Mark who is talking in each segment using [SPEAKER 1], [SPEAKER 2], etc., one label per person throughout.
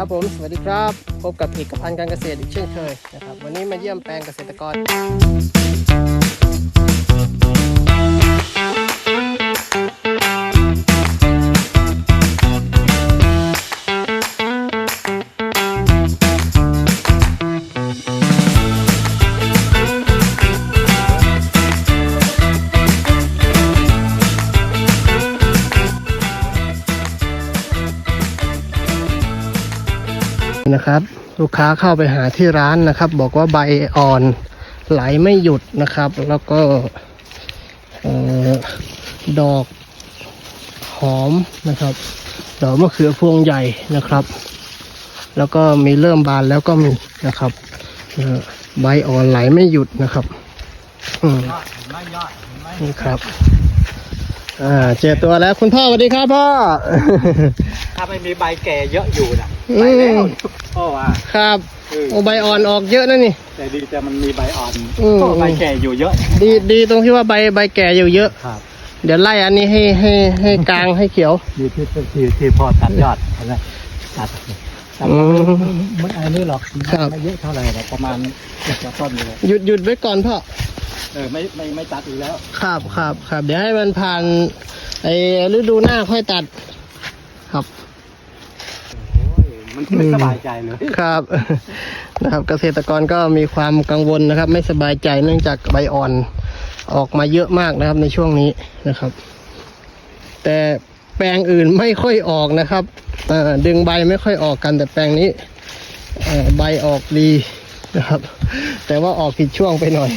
[SPEAKER 1] ครับผมสวัสดีครับ พบกับเอกพันธ์การเกษตรอีกเช่นเคยนะครับ วันนี้มาเยี่ยมแปลงเกษตรกร นะครับ ลูกค้าเข้าไปหาที่ร้านนะครับ บอกว่าใบอ่อนไหลไม่หยุดนะครับ แล้วก็ดอกหอมนะครับ ดอกมะเขือพวงใหญ่นะครับ แล้วก็มีเริ่มบานแล้วก็มีนะครับใบอ่อนไหลไม่หยุดนะครับ อืม
[SPEAKER 2] นี่
[SPEAKER 1] ครับ อ่าเจอตัวแล้วคุณพ่อสวัสดีครับพ่อ
[SPEAKER 2] ถ้าไม่มีใบแก่เยอะอยู่นะ
[SPEAKER 1] อืม
[SPEAKER 2] ไปแล้วพ่อว่า
[SPEAKER 1] ครับ
[SPEAKER 2] เออ
[SPEAKER 1] โอใบอ่อนออกเยอะนะนี่
[SPEAKER 2] แต่ดีแต่มันมีใบอ่อน
[SPEAKER 1] อืม
[SPEAKER 2] ก็ใบแก่อยู่เยอะ
[SPEAKER 1] ดีดีตรงที่ว่าใบใบแก่อยู่เยอะ
[SPEAKER 2] ครับ
[SPEAKER 1] เดี๋ยวไล่อันนี้ให้ให้ให้กลางให้เขียว
[SPEAKER 2] นี่ที่ที่ที่พ่อตัดยอดอะไรตัดตัด
[SPEAKER 1] อืม
[SPEAKER 2] มันอันนี้หรอก
[SPEAKER 1] ครับ
[SPEAKER 2] ไม่เยอะเท่าไหร่หรอกประมาณสิบกว่าต้นเลย
[SPEAKER 1] หยุดหยุดไว้ก่อนพ่อ
[SPEAKER 2] เออไม่ไม่ไม่ตัดอีกแล้ว
[SPEAKER 1] ครับครับครับเดี๋ยวให้มันผ่านไอ้ฤดูหน้าค่อยตัด ครับ
[SPEAKER 2] โอ้ยมันไม่สบายใจเลย
[SPEAKER 1] ครับ นะครับ เกษตรกรก็มีความกังวลนะครับ ไม่สบายใจเนื่องจากใบอ่อนออกมาเยอะมากนะครับในช่วงนี้นะครับ แต่แปลงอื่นไม่ค่อยออกนะครับเอ่อดึงใบไม่ค่อยออกกันแต่แปลงนี้เอ่อใบออกดี นะครับ แต่ว่าออกผิดช่วงไปหน่อย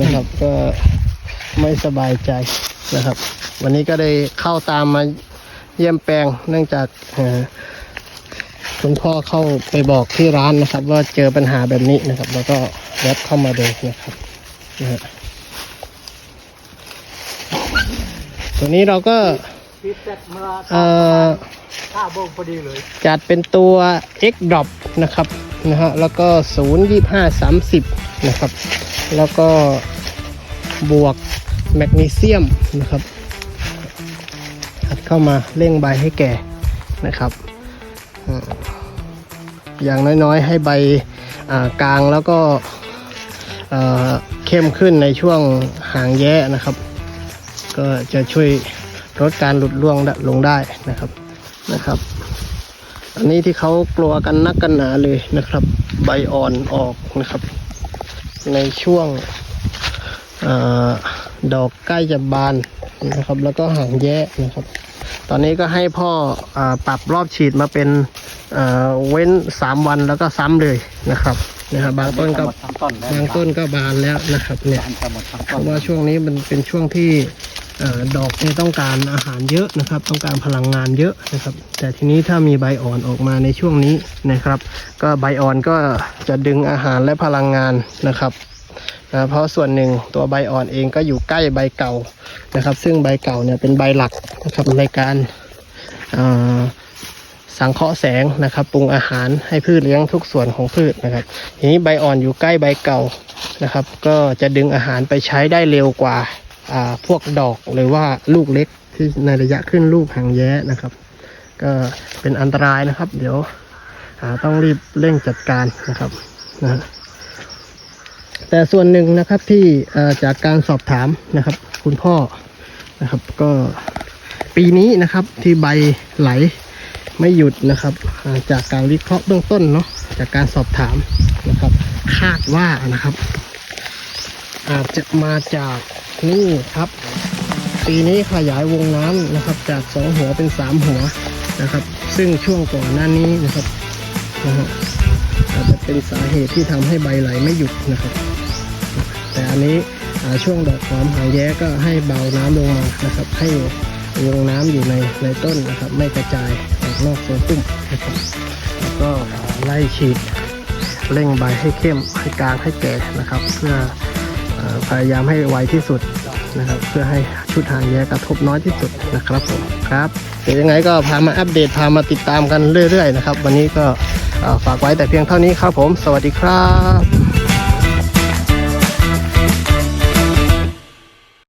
[SPEAKER 1] นะครับ ก็ไม่สบายใจนะครับ วันนี้ก็ได้เข้าตามมาเยี่ยมแปลงเนื่องจากเอ่อคุณพ่อเข้าไปบอกที่ร้านนะครับ ว่าเจอปัญหาแบบนี้นะครับ แล้วก็แวบเข้ามาดูนะครับนะฮะตัวนี้เราก็
[SPEAKER 2] ที่เสร็จเมื่อ
[SPEAKER 1] เอ่อ
[SPEAKER 2] ข้าวโบงพอดีเลย
[SPEAKER 1] จัดเป็นตัว X drop นะครับ นะฮะแล้วก็0 25 30นะครับ แล้วก็บวกแมกนีเซียมนะครับอัดเข้ามาเร่งใบให้แก่นะครับ อย่างน้อยๆ ให้ใบกลางแล้วก็เอ่อเข้มขึ้นในช่วงหางแย้นะครับ ก็จะช่วยลดการหลุดร่วงลงได้นะครับนะครับ อันนี้ที่เขากลัวกันนักกันหนาเลยนะครับ ใบอ่อนออกนะครับ ในช่วงอาดอกใกล้จะบานนะครับ แล้วก็หางแย้นะครับ ตอนนี้ก็ให้พ่ออาปรับรอบฉีดมาเป็นอ่าเว้นสามวันแล้วก็ซ้ำเลยนะครับนะครับบางต้นก็
[SPEAKER 2] หมดทั้งต้นแล้ว
[SPEAKER 1] บางต้นก็บานแล้วนะครับเนี่ย
[SPEAKER 2] บานจะหมดทั้ง
[SPEAKER 1] เพ
[SPEAKER 2] ต้น
[SPEAKER 1] ราะว่าช่วงนี้มันเป็นช่วงที่เออดอกเนี่ยต้องการอาหารเยอะนะครับ ต้องการพลังงานเยอะนะครับ แต่ทีนี้ถ้ามีใบอ่อนออกมาในช่วงนี้นะครับ ก็ใบอ่อนก็จะดึงอาหารและพลังงานนะครับนะเพราะส่วนหนึ่งตัวใบอ่อนเองก็อยู่ใกล้ใบเก่านะครับ ซึ่งใบเก่าเนี่ยเป็นใบหลักนะครับในการสังเคราะห์แสงนะครับปรุงอาหารให้พืชเลี้ยงทุกส่วนของพืชนะครับทีนี้ใบอ่อนอยู่ใกล้ใบเก่านะครับ ก็จะดึงอาหารไปใช้ได้เร็วกว่า พวกดอกหรือว่าลูกเล็กที่ในระยะขึ้นลูกหางแย้นะครับ ก็เป็นอันตรายนะครับ เดี๋ยวต้องรีบเร่งจัดการนะครับนะแต่ส่วนหนึ่งนะครับที่จากการสอบถามนะครับ คุณพ่อนะครับ ก็ปีนี้นะครับที่ใบไหลไม่หยุดนะครับจากการวิเคราะห์เบื้องต้นเนาะจากการสอบถามนะครับ คาดว่านะครับ อาจจะมาจาก นี่ครับ ปีนี้ขยายวงน้ำนะครับ จากสองหัวเป็นสามหัวนะครับ ซึ่งช่วงก่อนหน้านี้นะครับนะฮะอาจจะเป็นสาเหตุที่ทำให้ใบไหลไม่หยุดนะครับ แต่อันนี้ช่วงดอกหอมหางแย้ก็ให้เบาน้ำลงมานะครับ ให้วงน้ำอยู่ในในต้นนะครับ ไม่กระจายออกนอกตัวตุ้มนะครับแล้วก็ไล่ฉีดเร่งใบให้เข้มให้กลางให้แก่นะครับ เพื่อ พยายามให้ไวที่สุดนะครับ เพื่อให้ชุดหางแยกระทบน้อยที่สุดนะครับผมครับเดี๋ยวยังไงก็พามาอัปเดตพามาติดตามกันเรื่อย ๆ นะครับ วันนี้ก็ฝากไว้แต่เพียงเท่านี้ครับผม สวัสดีครับ